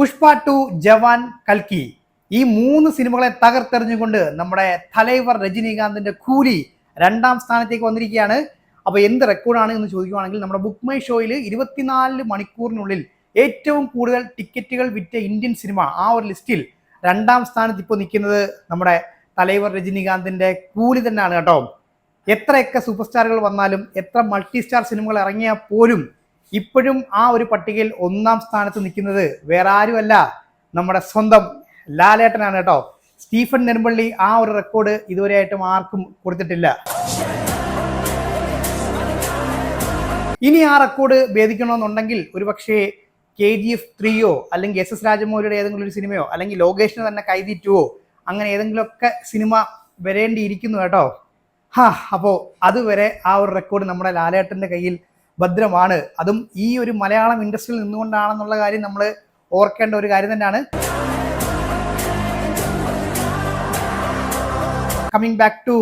Pushpa to ജവാൻ കൽക്കി. ഈ മൂന്ന് സിനിമകളെ തകർത്തെറിഞ്ഞുകൊണ്ട് നമ്മുടെ തലൈവർ രജനീകാന്തിന്റെ കൂലി രണ്ടാം സ്ഥാനത്തേക്ക് വന്നിരിക്കുകയാണ്. അപ്പോൾ എന്ത് റെക്കോർഡാണ് എന്ന് ചോദിക്കുവാണെങ്കിൽ നമ്മുടെ ബുക്ക് മൈ ഷോയിൽ ഇരുപത്തിനാല് മണിക്കൂറിനുള്ളിൽ ഏറ്റവും കൂടുതൽ ടിക്കറ്റുകൾ വിറ്റ ഇന്ത്യൻ സിനിമ ആ ഒരു ലിസ്റ്റിൽ രണ്ടാം സ്ഥാനത്ത് ഇപ്പോൾ നിൽക്കുന്നത് നമ്മുടെ തലൈവർ രജനീകാന്തിന്റെ കൂലി തന്നെയാണ് കേട്ടോ. എത്രയൊക്കെ സൂപ്പർ സ്റ്റാറുകൾ വന്നാലും എത്ര മൾട്ടി സ്റ്റാർ സിനിമകൾ ഇറങ്ങിയാൽ പോലും ഇപ്പോഴും ആ ഒരു പട്ടികയിൽ ഒന്നാം സ്ഥാനത്ത് നിൽക്കുന്നത് വേറെ ആരുമല്ല നമ്മുടെ സ്വന്തം ലാലേട്ടനാണ് കേട്ടോ. സ്റ്റീഫൻ നെടുമ്പള്ളി ആ ഒരു റെക്കോർഡ് ഇതുവരെയായിട്ടും ആർക്കും കൊടുത്തിട്ടില്ല. ഇനി ആ റെക്കോർഡ് ഭേദിക്കണമെന്നുണ്ടെങ്കിൽ ഒരുപക്ഷേ കെ ജി എഫ് ത്രീയോ അല്ലെങ്കിൽ എസ് എസ് രാജമൗലിയുടെ ഏതെങ്കിലും ഒരു സിനിമയോ അല്ലെങ്കിൽ ലോകേഷിന് തന്നെ കൈതീറ്റുവോ അങ്ങനെ ഏതെങ്കിലുമൊക്കെ സിനിമ വരേണ്ടിയിരിക്കുന്നു കേട്ടോ. ഹാ അപ്പോൾ അതുവരെ ആ ഒരു റെക്കോർഡ് നമ്മുടെ ലാലേട്ടന്റെ കയ്യിൽ ഭദ്രമാണ്. അതും ഈ ഒരു മലയാളം ഇൻഡസ്ട്രിയിൽ നിന്നുകൊണ്ടാണെന്നുള്ള കാര്യം നമ്മൾ ഓർക്കേണ്ട ഒരു കാര്യം തന്നെയാണ്. Coming back to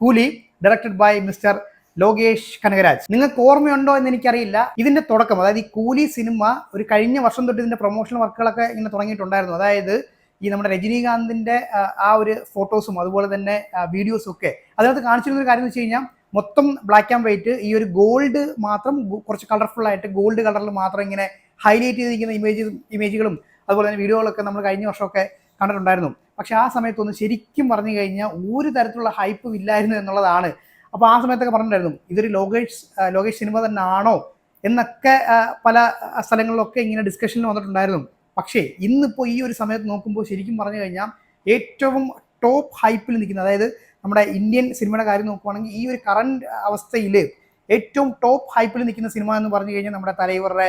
Coolie directed by mister Lokesh Kanagaraj. നിങ്ങൾക്ക് ഓർമ്മയുണ്ടോ എന്ന് എനിക്കറിയില്ല. ഇതിന്റെ തുടക്കം അതായത് ഈ കൂലി സിനിമ ഒരു കഴിഞ്ഞ വർഷം തൊട്ട് ഇതിന്റെ പ്രൊമോഷണൽ വർക്കുകളൊക്കെ ഇങ്ങനെ തുടങ്ങിയിട്ടുണ്ടായിരുന്നു. അതായത് ഈ നമ്മുടെ രജനീകാന്തിന്റെ ആ, ഒരു ഫോട്ടോസും അതുപോലെ തന്നെ വീഡിയോസും ഒക്കെ. അതിനകത്ത് കാണിച്ചിരുന്ന ഒരു കാര്യം എന്ന് വെച്ച് കഴിഞ്ഞാൽ മൊത്തം ബ്ലാക്ക് ആൻഡ് വൈറ്റ് ഈ ഒരു ഗോൾഡ് മാത്രം കുറച്ച് കളർഫുൾ ആയിട്ട് ഗോൾഡ് കളറിൽ മാത്രം ഇങ്ങനെ ഹൈലൈറ്റ് ചെയ്തിരിക്കുന്ന ഇമേജ് ഇമേജുകളും അതുപോലെ തന്നെ വീഡിയോകളൊക്കെ നമ്മൾ കഴിഞ്ഞ വർഷമൊക്കെ കണ്ടിട്ടുണ്ടായിരുന്നു. പക്ഷെ ആ സമയത്തൊന്നും ശരിക്കും പറഞ്ഞു കഴിഞ്ഞാൽ ഒരു തരത്തിലുള്ള ഹൈപ്പും ഇല്ലായിരുന്നു എന്നുള്ളതാണ്. അപ്പോൾ ആ സമയത്തൊക്കെ പറഞ്ഞിട്ടുണ്ടായിരുന്നു ഇതൊരു ലോകേഷ് ലോകേഷ് സിനിമ തന്നെ ആണോ എന്നൊക്കെ പല സ്ഥലങ്ങളിലൊക്കെ ഇങ്ങനെ ഡിസ്കഷനിൽ വന്നിട്ടുണ്ടായിരുന്നു. പക്ഷേ ഇന്നിപ്പോൾ ഈ ഒരു സമയത്ത് നോക്കുമ്പോൾ ശരിക്കും പറഞ്ഞു കഴിഞ്ഞാൽ ഏറ്റവും ടോപ്പ് ഹൈപ്പിൽ നിൽക്കുന്ന അതായത് നമ്മുടെ ഇന്ത്യൻ സിനിമയുടെ കാര്യം നോക്കുവാണെങ്കിൽ ഈ ഒരു കറണ്ട് അവസ്ഥയിൽ ഏറ്റവും ടോപ്പ് ഹൈപ്പിൽ നിൽക്കുന്ന സിനിമ എന്ന് പറഞ്ഞു കഴിഞ്ഞാൽ നമ്മുടെ തലൈവറുടെ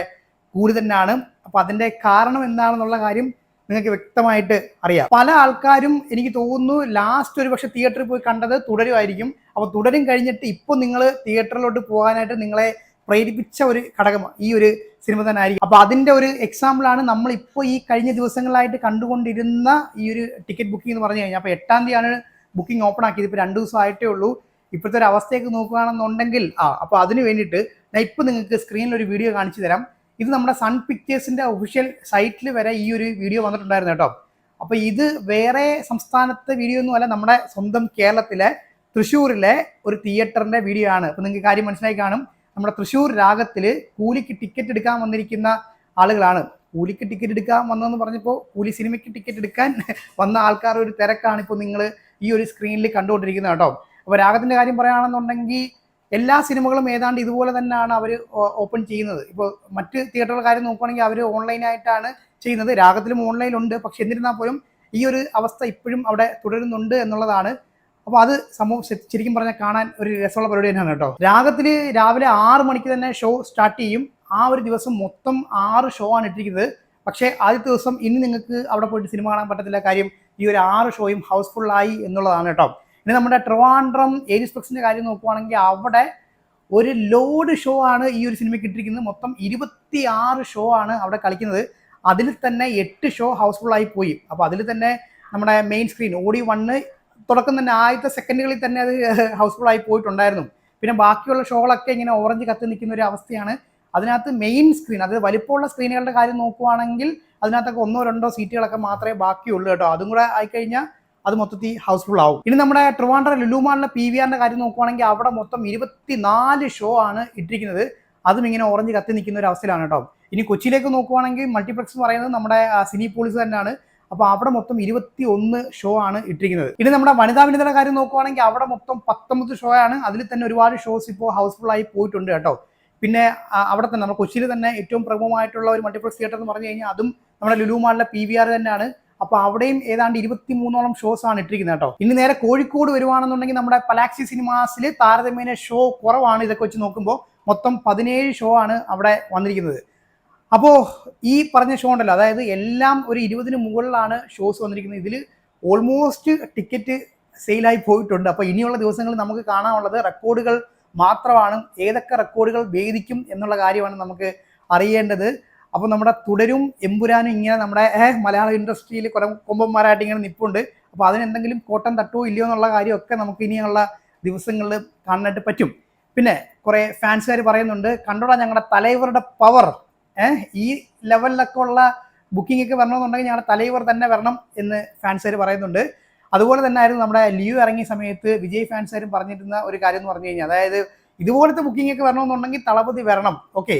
കൂലി തന്നെയാണ്. അപ്പം അതിന്റെ കാരണം എന്താണെന്നുള്ള കാര്യം നിങ്ങൾക്ക് വ്യക്തമായിട്ട് അറിയാം. പല ആൾക്കാരും എനിക്ക് തോന്നുന്നു ലാസ്റ്റ് ഒരു പക്ഷേ തിയേറ്ററിൽ പോയി കണ്ടത് തുടരുമായിരിക്കും. അപ്പോൾ തുടരും കഴിഞ്ഞിട്ട് ഇപ്പോൾ നിങ്ങൾ തിയേറ്ററിലോട്ട് പോകാനായിട്ട് നിങ്ങളെ പ്രേരിപ്പിച്ച ഒരു ഘടകം ഈ ഒരു സിനിമ തന്നെ ആയിരിക്കും. അപ്പോൾ അതിന്റെ ഒരു എക്സാമ്പിളാണ് നമ്മൾ ഇപ്പോൾ ഈ കഴിഞ്ഞ ദിവസങ്ങളായിട്ട് കണ്ടുകൊണ്ടിരുന്ന ഈ ഒരു ടിക്കറ്റ് ബുക്കിംഗ് എന്ന് പറഞ്ഞു കഴിഞ്ഞാൽ. അപ്പോൾ എട്ടാം തീയതിയാണ് ബുക്കിംഗ് ഓപ്പൺ ആക്കിയത് ഇപ്പോൾ രണ്ട് ദിവസം ആയിട്ടേ ഉള്ളൂ. ഇപ്പോഴത്തെ ഒരു അവസ്ഥയൊക്കെ നോക്കുകയാണെന്നുണ്ടെങ്കിൽ ആ അപ്പോൾ അതിന് വേണ്ടിയിട്ട് ഞാൻ ഇപ്പോൾ നിങ്ങൾക്ക് സ്ക്രീനിൽ ഒരു വീഡിയോ കാണിച്ചു തരാം. ഇത് നമ്മുടെ സൺ പിക്ചേഴ്സിന്റെ ഒഫീഷ്യൽ സൈറ്റിൽ വരെ ഈ ഒരു വീഡിയോ വന്നിട്ടുണ്ടായിരുന്നു കേട്ടോ. അപ്പോൾ ഇത് വേറെ സംസ്ഥാനത്തെ വീഡിയോ ഒന്നും അല്ല നമ്മുടെ സ്വന്തം കേരളത്തിലെ തൃശ്ശൂരിലെ ഒരു തിയേറ്ററിന്റെ വീഡിയോ ആണ്. അപ്പോൾ നിങ്ങൾക്ക് കാര്യം മനസ്സിലായി കാണും. നമ്മുടെ തൃശ്ശൂർ രാഗത്തിൽ കൂലിക്ക് ടിക്കറ്റ് എടുക്കാൻ വന്നിരിക്കുന്ന ആളുകളാണ്. കൂലിക്ക് ടിക്കറ്റ് എടുക്കാൻ വന്നതെന്ന് പറഞ്ഞപ്പോൾ കൂലി സിനിമയ്ക്ക് ടിക്കറ്റ് എടുക്കാൻ വന്ന ആൾക്കാർ ഒരു തിരക്കാണ് ഇപ്പോൾ നിങ്ങൾ ഈ ഒരു സ്ക്രീനിൽ കണ്ടുകൊണ്ടിരിക്കുന്നത് കേട്ടോ. അപ്പോൾ രാഗത്തിന്റെ കാര്യം പറയുകയാണെന്നുണ്ടെങ്കിൽ എല്ലാ സിനിമകളും ഏതാണ്ട് ഇതുപോലെ തന്നെയാണ് അവർ ഓപ്പൺ ചെയ്യുന്നത്. ഇപ്പോൾ മറ്റ് തിയേറ്ററുകളുടെ കാര്യം നോക്കുകയാണെങ്കിൽ അവർ ഓൺലൈനായിട്ടാണ് ചെയ്യുന്നത്. രാഗത്തിലും ഓൺലൈനുണ്ട് പക്ഷെ എന്നിരുന്നാൽ പോലും ഈ ഒരു അവസ്ഥ ഇപ്പോഴും അവിടെ തുടരുന്നുണ്ട് എന്നുള്ളതാണ്. അപ്പോൾ അത് സമൂഹം ശരിക്കും പറഞ്ഞാൽ കാണാൻ ഒരു രസമുള്ള പരിപാടി തന്നെയാണ് കേട്ടോ. രാഗത്തിൽ രാവിലെ ആറ് മണിക്ക് തന്നെ ഷോ സ്റ്റാർട്ട് ചെയ്യും. ആ ഒരു ദിവസം മൊത്തം ആറ് ഷോ ആണ് ഇട്ടിരിക്കുന്നത്. പക്ഷേ ആദ്യത്തെ ദിവസം ഇനി നിങ്ങൾക്ക് അവിടെ പോയിട്ട് സിനിമ കാണാൻ പറ്റത്തില്ല കാര്യം ഈ ഒരു ആറ് ഷോയും ഹൗസ്ഫുള്ളായി എന്നുള്ളതാണ് കേട്ടോ. ഇനി നമ്മുടെ ട്രിവാൻഡ്രം ഏരിയസ് ഫ്ലെക്സിന്റെ കാര്യം നോക്കുവാണെങ്കിൽ അവിടെ ഒരു ലോഡ് ഷോ ആണ് ഈ ഒരു സിനിമയ്ക്ക് ഇട്ടിരിക്കുന്നത്. മൊത്തം ഇരുപത്തി ആറ് ഷോ ആണ് അവിടെ കളിക്കുന്നത്. അതിൽ തന്നെ എട്ട് ഷോ ഹൗസ്ഫുൾ ആയി പോയി. അപ്പോൾ അതിൽ തന്നെ നമ്മുടെ മെയിൻ സ്ക്രീൻ ഓടി വണ്ണ് തുടക്കം തന്നെ ആദ്യത്തെ സെക്കൻഡുകളിൽ തന്നെ അത് ഹൗസ്ഫുൾ ആയി പോയിട്ടുണ്ടായിരുന്നു. പിന്നെ ബാക്കിയുള്ള ഷോകളൊക്കെ ഇങ്ങനെ ഓറഞ്ച് കത്തി നിൽക്കുന്ന ഒരു അവസ്ഥയാണ്. അതിനകത്ത് മെയിൻ സ്ക്രീൻ അതായത് വലിപ്പമുള്ള സ്ക്രീനുകളുടെ കാര്യം നോക്കുവാണെങ്കിൽ അതിനകത്തൊക്കെ ഒന്നോ രണ്ടോ സീറ്റുകളൊക്കെ മാത്രമേ ബാക്കിയുള്ളൂ കേട്ടോ. അതും കൂടെ ആയിക്കഴിഞ്ഞാൽ അത് മൊത്തത്തിൽ ഹൗസ്ഫുൾ ആവും. ഇനി നമ്മുടെ ട്രിവാൻഡ്ര ലുലുമാളിലെ പി വി ആറിന്റെ കാര്യം നോക്കുവാണെങ്കിൽ അവിടെ മൊത്തം ഇരുപത്തിനാല് ഷോ ആണ് ഇട്ടിരിക്കുന്നത്. അതും ഇങ്ങനെ ഓറഞ്ച് കത്തി നിൽക്കുന്ന ഒരു അവസ്ഥയിലാണ് കേട്ടോ. ഇനി കൊച്ചിയിലേക്ക് നോക്കുവാണെങ്കിൽ മൾട്ടിപ്ലക്സ് പറയുന്നത് നമ്മുടെ സിനി പോളിസ് തന്നെയാണ്. അപ്പോൾ അവിടെ മൊത്തം ഇരുപത്തി ഒന്ന് ഷോ ആണ് ഇട്ടിരിക്കുന്നത്. ഇനി നമ്മുടെ വനിതാ വിനിതയുടെ കാര്യം നോക്കുവാണെങ്കിൽ അവിടെ മൊത്തം പത്തൊമ്പത് ഷോ ആണ്. അതിൽ തന്നെ ഒരുപാട് ഷോസ് ഇപ്പോൾ ഹൗസ്ഫുൾ ആയി പോയിട്ടുണ്ട് കേട്ടോ. പിന്നെ അവിടെ തന്നെ നമ്മുടെ കൊച്ചിയിൽ തന്നെ ഏറ്റവും പ്രമുഖമായിട്ടുള്ള ഒരു മൾട്ടിപ്ലക്സ് തിയേറ്റർ എന്ന് പറഞ്ഞു കഴിഞ്ഞാൽ അതും നമ്മുടെ ലുലു മാളിലെ പി വി ആർ തന്നെയാണ്. അപ്പോൾ അവിടെയും ഏതാണ്ട് ഇരുപത്തി മൂന്നോളം ഷോസ് ആണ് ഇട്ടിരിക്കുന്നത് കേട്ടോ. ഇനി നേരെ കോഴിക്കോട് വരുവാണെന്നുണ്ടെങ്കിൽ നമ്മുടെ പലാക്സി സിനിമാസിൽ താരതമ്യേന ഷോ കുറവാണ് ഇതൊക്കെ വെച്ച് നോക്കുമ്പോൾ മൊത്തം പതിനേഴ് ഷോ ആണ് അവിടെ വന്നിരിക്കുന്നത്. അപ്പോൾ ഈ പറഞ്ഞ ഷോ ഉണ്ടല്ലോ അതായത് എല്ലാം ഒരു ഇരുപതിന് മുകളിലാണ് ഷോസ് വന്നിരിക്കുന്നത്. ഇതിൽ ഓൾമോസ്റ്റ് ടിക്കറ്റ് സെയിലായി പോയിട്ടുണ്ട്. അപ്പോൾ ഇനിയുള്ള ദിവസങ്ങളിൽ നമുക്ക് കാണാനുള്ളത് റെക്കോർഡുകൾ മാത്രമാണ് ഏതൊക്കെ റെക്കോർഡുകൾ ഭേദിക്കും എന്നുള്ള കാര്യമാണ് നമുക്ക് അറിയേണ്ടത്. അപ്പോൾ നമ്മുടെ തുടരും എമ്പുരാനും ഇങ്ങനെ നമ്മുടെ മലയാള ഇൻഡസ്ട്രിയിൽ കുറെ കൊമ്പന്മാരായിട്ട് ഇങ്ങനെ നിപ്പുണ്ട്. അപ്പോൾ അതിനെന്തെങ്കിലും കോട്ടം തട്ടോ ഇല്ലയോ എന്നുള്ള കാര്യമൊക്കെ നമുക്ക് ഇനിയുള്ള ദിവസങ്ങളിൽ കാണാനായിട്ട് പറ്റും. പിന്നെ കുറേ ഫാൻസുകാർ പറയുന്നുണ്ട് കണ്ടോടാ ഞങ്ങളുടെ തലൈവറുടെ പവർ ഈ ലെവലിലൊക്കെ ഉള്ള ബുക്കിംഗ് ഒക്കെ വരണമെന്നുണ്ടെങ്കിൽ ഞങ്ങളുടെ തലൈവർ തന്നെ വരണം എന്ന് ഫാൻസുകാർ പറയുന്നുണ്ട്. അതുപോലെ തന്നെ ആയിരുന്നു നമ്മുടെ ലിയു ഇറങ്ങിയ സമയത്ത് വിജയ് ഫാൻസുകാരും പറഞ്ഞിരുന്ന ഒരു കാര്യം എന്ന് പറഞ്ഞു കഴിഞ്ഞാൽ അതായത് ഇതുപോലത്തെ ബുക്കിംഗ് ഒക്കെ വരണമെന്നുണ്ടെങ്കിൽ തളപതി വരണം ഓക്കെ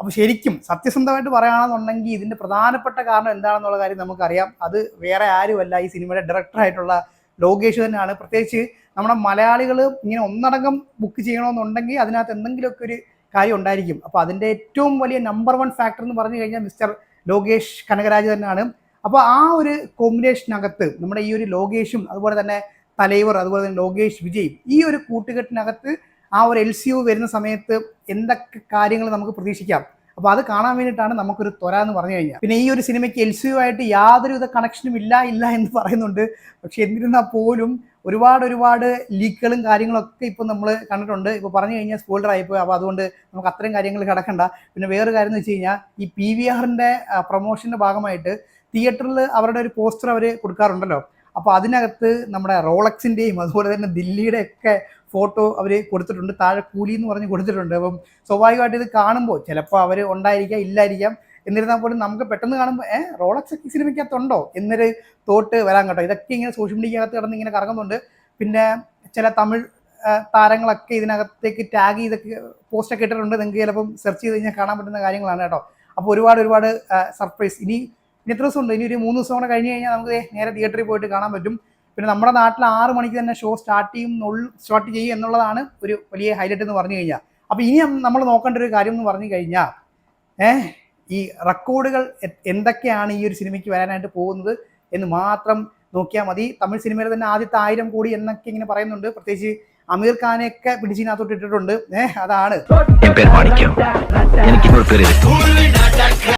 അപ്പോൾ ശരിക്കും സത്യസന്ധമായിട്ട് പറയുകയാണെന്നുണ്ടെങ്കിൽ ഇതിന്റെ പ്രധാനപ്പെട്ട കാരണം എന്താണെന്നുള്ള കാര്യം നമുക്കറിയാം. അത് വേറെ ആരുമല്ല ഈ സിനിമയുടെ ഡയറക്ടറായിട്ടുള്ള ലോകേഷ് തന്നെയാണ്. പ്രത്യേകിച്ച് നമ്മുടെ മലയാളികൾ ഇങ്ങനെ ഒന്നടങ്കം ബുക്ക് ചെയ്യണമെന്നുണ്ടെങ്കിൽ അതിനകത്ത് എന്തെങ്കിലുമൊക്കെ ഒരു കാര്യം ഉണ്ടായിരിക്കും. അപ്പോൾ അതിന്റെ ഏറ്റവും വലിയ നമ്പർ വൺ ഫാക്ടർ എന്ന് പറഞ്ഞു കഴിഞ്ഞാൽ മിസ്റ്റർ ലോകേഷ് കനകരാജ് തന്നെയാണ്. അപ്പോൾ ആ ഒരു കോമ്പിനേഷനകത്ത് നമ്മുടെ ഈ ഒരു ലോകേഷും അതുപോലെ തന്നെ തലൈവർ അതുപോലെ തന്നെ ലോകേഷ് വിജയ് ഈ ഒരു കൂട്ടുകെട്ടിനകത്ത് ആ ഒരു എൽ സി യു വരുന്ന സമയത്ത് എന്തൊക്കെ കാര്യങ്ങൾ നമുക്ക് പ്രതീക്ഷിക്കാം? അപ്പോൾ അത് കാണാൻ വേണ്ടിയിട്ടാണ് നമുക്കൊരു ത്വര എന്ന് പറഞ്ഞു കഴിഞ്ഞാൽ. പിന്നെ ഈ ഒരു സിനിമയ്ക്ക് എൽ സി യു ആയിട്ട് യാതൊരുവിധ കണക്ഷനും ഇല്ല ഇല്ല എന്ന് പറയുന്നുണ്ട്. പക്ഷെ എന്നിരുന്നാൽ പോലും ഒരുപാട് ഒരുപാട് ലീക്കുകളും കാര്യങ്ങളൊക്കെ ഇപ്പോൾ നമ്മൾ കണ്ടിട്ടുണ്ട്. ഇപ്പോൾ പറഞ്ഞു കഴിഞ്ഞാൽ സ്പോയിലർ ആയിപ്പോയി അപ്പോൾ അതുകൊണ്ട് നമുക്ക് അത്രയും കാര്യങ്ങൾ കിടക്കണ്ട. പിന്നെ വേറൊരു കാര്യം എന്ന് വെച്ച് കഴിഞ്ഞാൽ ഈ പി വി ആറിന്റെ പ്രൊമോഷന്റെ ഭാഗമായിട്ട് തിയേറ്ററിൽ അവരുടെ ഒരു പോസ്റ്റർ അവർ കൊടുക്കാറുണ്ടല്ലോ. അപ്പോൾ അതിനകത്ത് നമ്മുടെ റോളക്സിന്റെയും അതുപോലെ തന്നെ ദില്ലിയുടെ ഒക്കെ ഫോട്ടോ അവർ കൊടുത്തിട്ടുണ്ട്. താഴെ കൂലി എന്ന് പറഞ്ഞ് കൊടുത്തിട്ടുണ്ട്. അപ്പം സ്വാഭാവികമായിട്ട് ഇത് കാണുമ്പോൾ ചിലപ്പോൾ അവർ ഉണ്ടായിരിക്കാം ഇല്ലായിരിക്കാം. എന്നിരുന്നാൽ പോലും നമുക്ക് പെട്ടെന്ന് കാണുമ്പോൾ ഏഹ് റോളക്സ് ഒക്കെ സിനിമയ്ക്കകത്തുണ്ടോ? എന്നൊരു തോട്ട് വരാൻ കേട്ടോ. ഇതൊക്കെ ഇങ്ങനെ സോഷ്യൽ മീഡിയക്കകത്ത് കിടന്ന് ഇങ്ങനെ കറങ്ങുന്നുണ്ട്. പിന്നെ ചില തമിഴ് താരങ്ങളൊക്കെ ഇതിനകത്തേക്ക് ടാഗ് ചെയ്തൊക്കെ പോസ്റ്റൊക്കെ ഇട്ടിട്ടുണ്ട്. നിങ്ങൾക്ക് ചിലപ്പം സെർച്ച് ചെയ്ത് കഴിഞ്ഞാൽ കാണാൻ പറ്റുന്ന കാര്യങ്ങളാണ് കേട്ടോ. അപ്പോൾ ഒരുപാട് ഒരുപാട് സർപ്രൈസ്. ഇനി ഇനി എത്ര ദിവസമുണ്ട്. ഇനി ഒരു മൂന്ന് ദിവസം കൂടെ കഴിഞ്ഞ് കഴിഞ്ഞാൽ നമുക്ക് നേരെ തിയേറ്ററിൽ പോയിട്ട് കാണാൻ പറ്റും. പിന്നെ നമ്മുടെ നാട്ടിൽ ആറ് മണിക്ക് തന്നെ ഷോ സ്റ്റാർട്ട് ചെയ്യും സ്റ്റാർട്ട് ചെയ്യും എന്നുള്ളതാണ് ഒരു വലിയ ഹൈലൈറ്റ് എന്ന് പറഞ്ഞു കഴിഞ്ഞാൽ. അപ്പോൾ ഇനി നമ്മൾ നോക്കേണ്ട ഒരു കാര്യം എന്ന് പറഞ്ഞു കഴിഞ്ഞാൽ ഏഹ് ഈ റെക്കോർഡുകൾ എന്തൊക്കെയാണ് ഈ ഒരു സിനിമയ്ക്ക് വരാനായിട്ട് പോകുന്നത് എന്ന് മാത്രം നോക്കിയാൽ മതി. തമിഴ് സിനിമയിൽ തന്നെ ആദ്യത്തെ ആയിരം കോടി എന്നൊക്കെ ഇങ്ങനെ പറയുന്നുണ്ട്. പ്രത്യേകിച്ച് അമീർ ഖാനെയൊക്കെ പിടിച്ചിനകത്തോട്ട് ഇട്ടിട്ടുണ്ട്. ഏഹ് അതാണ്.